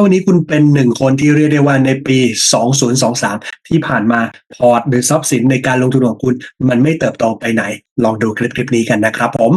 าวันนี้คุณเป็นหนึ่งคนที่เรียกได้ว่าในปี 2023 ที่ผ่านมาพอร์ตหรือทรัพย์สินในการลงทุนของคุณ มันไม่เติบโตไปไหน ลองดูคลิปคลิปนี้กันนะครับผม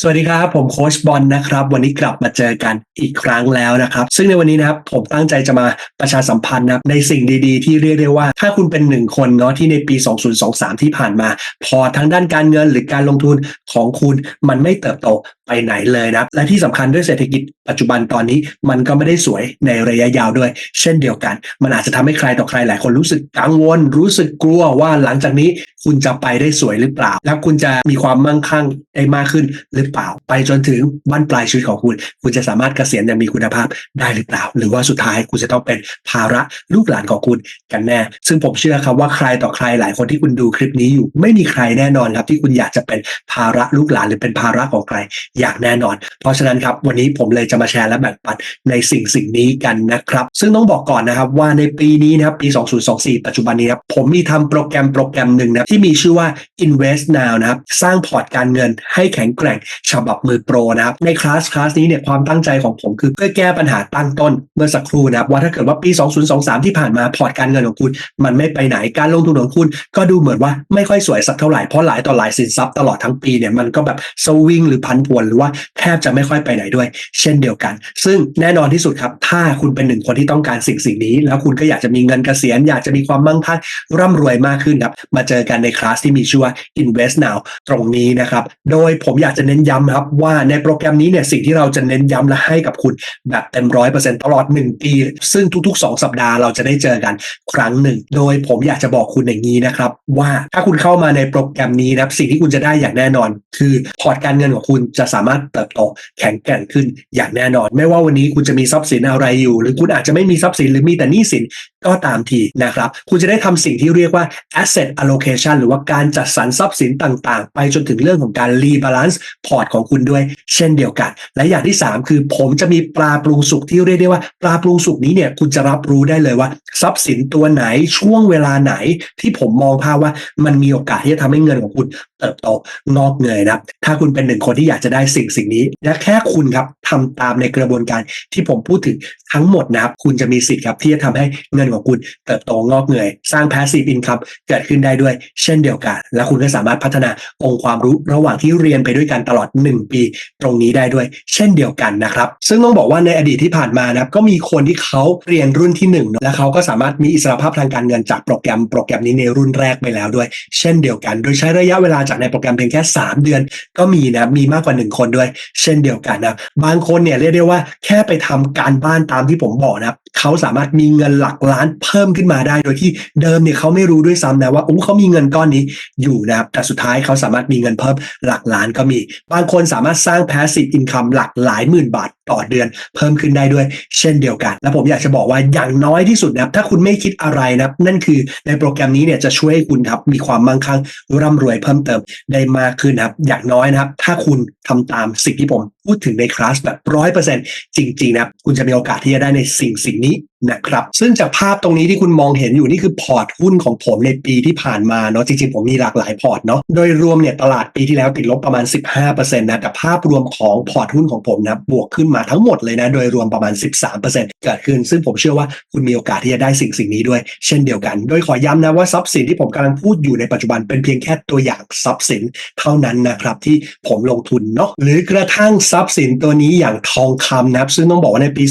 สวัสดีครับ ผมโค้ชบอลนะครับ วันนี้กลับมาเจอกันอีกครั้งแล้วนะครับ ซึ่งในวันนี้นะครับผมตั้งใจจะมาประชาสัมพันธ์นะครับในสิ่งดีๆ ที่เรียกได้ว่า ถ้าคุณเป็นหนึ่งคนเนาะที่ในปี 2023 ที่ผ่านมา พอทางด้านการเงินหรือการลงทุนของคุณมันไม่เติบโตไปไหนเลยนะและที่สำคัญด้วยเศรษฐกิจปัจจุบันตอนนี้มันก็ไม่ได้สวยในระยะยาวด้วย เช่นเดียวกัน มันอาจจะทำให้ใครต่อใครหลายคนรู้สึกกังวล รู้สึกกลัวว่าหลังจากนี้คุณจะไปได้สวยหรือเปล่า แล้วคุณจะมีความมั่งคั่งได้มากขึ้นหรือเปล่า ไปจนถึงบั้นปลายชีวิตของคุณ คุณจะสามารถเกษียณอย่างมีคุณภาพได้หรือเปล่า หรือว่าสุดท้ายคุณจะต้องเป็นภาระลูกหลานของคุณกันแน่ ซึ่งผมเชื่อครับว่าใครต่อใครหลายคนที่คุณดูคลิปนี้อยู่ ไม่มีใครแน่นอนครับ ที่คุณอยากจะเป็นภาระลูกหลานหรือเป็นภาระของใครอย่างแน่นอน เพราะฉะนั้นครับวันนี้ผมเลยจะมาแชร์และแบ่งปันในสิ่งสิ่งนี้กันนะครับ ซึ่งต้องบอกก่อนนะครับว่าในปีนี้นะครับปี 2024 ปัจจุบันนี้ครับผมมีทำโปรแกรมโปรแกรมหนึ่งนะที่มีชื่อว่า Invest Now นะครับสร้างพอร์ตการเงินให้แข็งแกร่งฉบับมือโปรนะครับในคลาสคลาสนี้เนี่ยความตั้งใจของผมคือเพื่อแก้ปัญหาตั้งต้นเมื่อสักครู่นะครับว่าถ้าเกิดว่าปี 2023 ที่ผ่านมาพอร์ตการเงินของคุณ มันไม่ไปไหนการลงทุนของคุณ ก็ดูเหมือนว่าไม่ค่อยสวยสักเท่าไหร่เพราะหลายต่อหลายสินทรัพย์ตลอดทั้งปีเนี่ยมันก็แบบสวิงหรือพันผวนหรือว่าแทบจะไม่ค่อยไปไหนด้วย เช่นเดียวกัน ซึ่งแน่นอนที่สุดครับ ถ้าคุณเป็นหนึ่งคนที่ต้องการสิ่งสิ่งนี้ แล้วคุณก็อยากจะมีเงินเกษียณอยากจะมีความมั่งคั่งร่ำรวยมากขึ้นครับมาเจอกันในคลาสที่มีชื่อว่า Invest Now ตรงนี้นะครับโดยผมอยากจะเน้นย้ำครับว่าในโปรแกรมนี้เนี่ยสิ่งที่เราจะเน้นย้ำและให้กับคุณแบบเต็มร้อยเปอร์เซ็นต์ตลอด 1 ปี ซึ่งทุก ๆ 2 สัปดาห์เราจะได้เจอกันครั้งหนึ่ง โดยผมอยากจะบอกคุณอย่างนี้นะครับ ว่าถ้าคุณเข้ามาในโปรแกรมนี้นะครับสิ่งที่คุณจะได้อย่างแน่นอน คือพอร์ตการเงินของคุณจะสามารถเติบโตแข็งแกร่งขึ้นอย่างแน่นอน ไม่ว่าวันนี้คุณจะมีทรัพย์สินอะไรอยู่ หรือคุณอาจจะไม่มีทรัพย์สินหรือมีแต่หนี้สิน ก็ตามทีนะครับ คุณจะได้ทำสิ่งที่เรียกว่า asset allocation หรือว่าการจัดสรรทรัพย์สินต่างๆ ไปจนถึงเรื่องของการ rebalance พอร์ตของคุณด้วย เช่นเดียวกัน และอย่างที่ 3 คือผมจะมีปลาปรุงสุกที่เรียกได้ว่าปลาปรุงสุกนี้เนี่ยคุณจะรับรู้ได้เลยว่า ทรัพย์สินตัวไหนช่วงเวลาไหนที่ผมมองภาพว่ามันมีโอกาสที่จะทำให้เงินของคุณเติบโตงอกเงยนะครับ ถ้าคุณเป็นหนึ่งคนที่อยากจะได้สิ่งสิ่งนี้ และแค่คุณครับทำตามในกระบวนการที่ผมพูดถึงทั้งหมดนะครับ คุณจะมีสิทธิ์ครับที่จะทำให้เงินของคุณเติบโตงอกเงยสร้าง passive income เกิดขึ้นได้ด้วย เช่นเดียวกัน และคุณก็สามารถพัฒนาองค์ความรู้ระหว่างที่เรียนไปด้วยกันตลอด 1 ปี ตรงนี้ได้ด้วย เช่นเดียวกันนะครับ ซึ่งต้องบอกว่าในอดีตที่ผ่านมานะครับก็มีคนที่เขาเรียนรุ่นที่ 1 และเขาก็สามารถมีอิสรภาพทางการเงินจากโปรแกรมโปรแกรมนี้ในรุ่นแรกไปแล้วด้วย เช่นเดียวกัน โดยใช้ระยะเวลาจากในโปรแกรมเพียงแค่ 3 เดือน ก็มีนะมีมากกว่า 1 คนด้วย เช่นเดียวกันนะบางคนเนี่ยเรียกได้ว่าแค่ไปทำการบ้านตามที่ผมบอกนะครับ เขาสามารถมีเงินหลักล้านเพิ่มขึ้นมาได้ โดยที่เดิมเนี่ยเขาไม่รู้ด้วยซ้ำนะว่าโอ้เขามีเงินก้อนนี้อยู่นะครับแต่สุดท้ายเขาสามารถมีเงินเพิ่มหลักล้านก็มี บางคนสามารถสร้าง passive income หลักหลายหมื่นบาทต่อเดือนเพิ่มขึ้นได้ด้วยเช่นเดียวกัน และผมอยากจะบอกว่าอย่างน้อยที่สุดนะครับถ้าคุณไม่คิดอะไรนะครับนั่นคือในโปรแกรมนี้เนี่ยจะช่วยให้คุณครับมีความมั่งคั่งร่ำรวยเพิ่มเติมได้มากขึ้นนะครับ อย่างน้อยนะครับ ถ้าคุณทำตามสิ่งที่ผม พูดถึงในคลาสแบบร้อยเปอร์เซ็นจริงๆนะคุณจะมีโอกาสที่จะได้ในสิ่งสิ่งนี้นะครับ ซึ่งจากภาพตรงนี้ที่คุณมองเห็นอยู่นี่คือพอร์ตหุ้นของผมในปีที่ผ่านมาเนาะจริงๆ ผมมีหลากหลายพอร์ตเนาะโดยรวมเนี่ยตลาดปีที่แล้วติดลบประมาณ 15%นะแต่ภาพรวมของพอร์ตหุ้นของผมนะบวกขึ้นมาทั้งหมดเลยนะโดยรวมประมาณ 13%เกิดขึ้น ซึ่งผมเชื่อว่าคุณมีโอกาสที่จะได้สิ่งสิ่งนี้ด้วย เช่นเดียวกัน โดยขอย้ำนะว่าทรัพย์สินที่ผมกำลังพูดอยู่ในปัจจุบันเป็นเพียงแค่ตัวอย่างทรัพย์สินเท่านั้นนะครับที่ผมลงทุนเนาะหรือกระทั่งทรัพย์สินตัวนี้อย่างทองคำนะครับ ซึ่งต้องบอกว่าในปี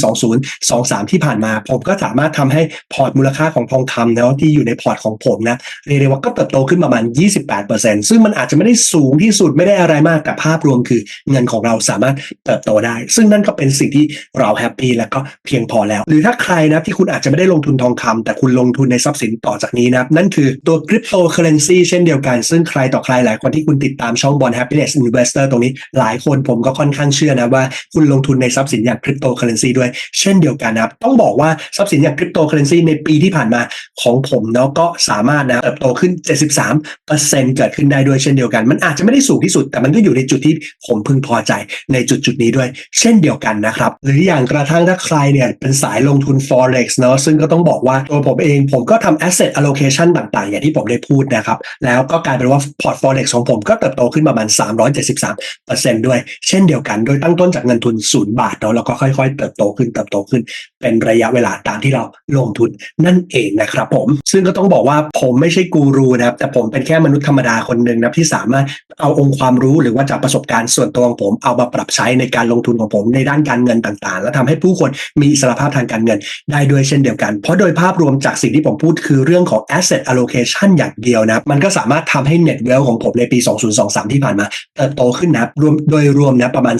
2023 ที่ผ่านมา ผมก็สามารถทำให้พอร์ตมูลค่าของทองคำนะที่อยู่ในพอร์ตของผมนะเรียกได้ว่าก็เติบโตขึ้นประมาณ 28%ซึ่งมันอาจจะไม่ได้สูงที่สุดไม่ได้อะไรมากแต่ภาพรวมคือเงินของเราสามารถเติบโตได้ ซึ่งนั่นก็เป็นสิ่งที่เราแฮปปี้แล้วก็เพียงพอแล้ว หรือถ้าใครนะที่คุณอาจจะไม่ได้ลงทุนทองคำแต่คุณลงทุนในทรัพย์สินต่อจากนี้นะนั่นคือตัวคริปโตเคอเรนซีเช่นเดียวกัน ซึ่งใครต่อใครหลายคนที่คุณติดตามช่องบอล Happiness Investor ตรงนี้หลายคนผมก็ค่อนข้างเชื่อนะว่าคุณลงทุนในทรัพย์สินอย่างคริปโตเคอเรนซีด้วย เช่นเดียวกันนะครับต้องบอกว่าทรัพย์สินอย่างคริปโตเคอเรนซีในปีที่ผ่านมาของผมเนาะก็สามารถนะเติบโตขึ้น 73%เกิดขึ้นได้ด้วยเช่นเดียวกัน มันอาจจะไม่ได้สูงที่สุด แต่มันก็อยู่ในจุดที่ผมพึงพอใจในจุดจุดนี้ด้วย เช่นเดียวกันนะครับหรืออย่างกระทั่งถ้าใครเนี่ยเป็นสายลงทุน forex เนาะซึ่งก็ต้องบอกว่าตัวผมเองผมก็ทำ asset allocation ต่างๆ อย่างที่ผมได้พูดนะครับแล้วก็กลายเป็นว่า port forex ของผมก็เติบโตขึ้นประมาณ 373%ด้วย เช่นเดียวกันโดยตั้งต้นจากเงินทุน0บาทเนาะแล้วก็ค่อยๆ เติบโตขึ้นเติบโตขึ้น เป็นระยะเวลาตามที่เราลงทุนนั่นเองนะครับผม ซึ่งก็ต้องบอกว่าผมไม่ใช่กูรูนะครับแต่ผมเป็นแค่มนุษย์ธรรมดาคนหนึ่งนะที่สามารถเอาองค์ความรู้หรือว่าจากประสบการณ์ส่วนตัวของผมเอามาปรับใช้ในการลงทุนของผมในด้านการเงินต่างๆ แล้วทำให้ผู้คนมีอิสรภาพทางการเงิน ได้ด้วยเช่นเดียวกัน เพราะโดยภาพรวมจากสิ่งที่ผมพูดคือเรื่องของ asset allocation อย่างเดียวนะมันก็สามารถทำให้ net wealth ของผมในปี 2023 ที่ผ่านมาเติบโตขึ้นนะรวมโดยรวมนะประมาณ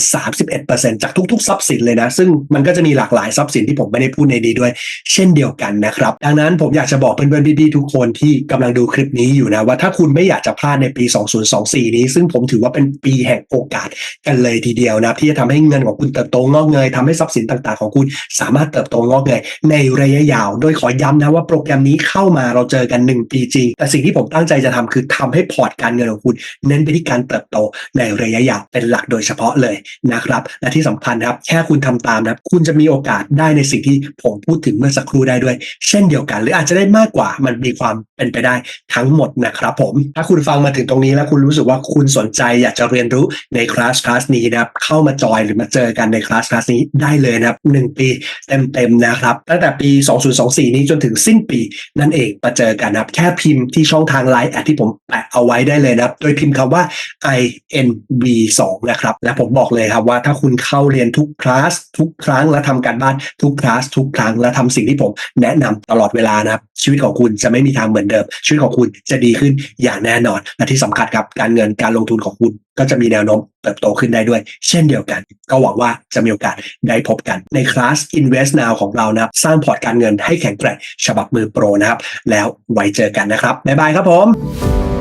31%จากทุกๆ ทรัพย์สินเลยนะ ซึ่งมันก็จะมีหลากหลายทรัพย์สินที่ผมไม่ได้พูดในนี้ด้วย เช่นเดียวกันนะครับ ดังนั้นผมอยากจะบอกเพื่อนๆพี่ๆทุกคนที่กำลังดูคลิปนี้อยู่นะว่าถ้าคุณไม่อยากจะพลาดในปี 2024 นี้ ซึ่งผมถือว่าเป็นปีแห่งโอกาสกันเลยทีเดียวนะที่จะทำให้เงินของคุณเติบโตงอกเงยทำให้ทรัพย์สินต่างๆ ของคุณสามารถเติบโตงอกเงยในระยะยาว โดยขอย้ำนะว่าโปรแกรมนี้เข้ามาเราเจอกัน 1 ปีจริง แต่สิ่งที่ผมตั้งใจจะทำคือทำให้พอร์ตการเงินของคุณ เน้นไปที่การเติบโตในระยะยาวเป็นหลักโดยเฉพาะเลยนะครับ และที่สำคัญครับ แค่คุณทำตามนะคุณจะมีโอกาสได้ในสิ่งที่ผมพูดถึงเมื่อสักครู่ได้ด้วย เช่นเดียวกัน หรืออาจจะได้มากกว่ามันมีความเป็นไปได้ทั้งหมดนะครับผม ถ้าคุณฟังมาถึงตรงนี้แล้วคุณรู้สึกว่าคุณสนใจอยากจะเรียนรู้ในคลาสคลาสนี้นะครับเข้ามาจอยหรือมาเจอกันในคลาสคลาสนี้ได้เลยนะครับหนึ่งปีเต็มๆนะครับ ตั้งแต่ปี 2024 นี้จนถึงสิ้นปีนั่นเองมาเจอกันนะครับแค่พิมพ์ที่ช่องทางไลน์แอดที่ผมแปะเอาไว้ได้เลยนะครับ โดยพิมพ์คำว่า INV 2นะครับและผมบอกเลยครับว่าถ้าคุณเข้าเรียนทุกคลาสทุกครั้งและทำการบ้านทุกคลาสทุกครั้งและทำสิ่งที่ผมแนะนำตลอดเวลานะครับชีวิตของคุณจะไม่มีทางเหมือนเดิม ชีวิตของคุณจะดีขึ้นอย่างแน่นอน และที่สำคัญครับการเงินการลงทุนของคุณก็จะมีแนวโน้มเติบโตขึ้นได้ด้วย เช่นเดียวกัน ก็หวังว่าจะมีโอกาสได้พบกันในคลาส Invest Now ของเรานะครับ สร้างพอร์ตการเงินให้แข็งแกร่งฉบับมือโปรนะครับ แล้วไว้เจอกันนะครับ บ๊ายบายครับผม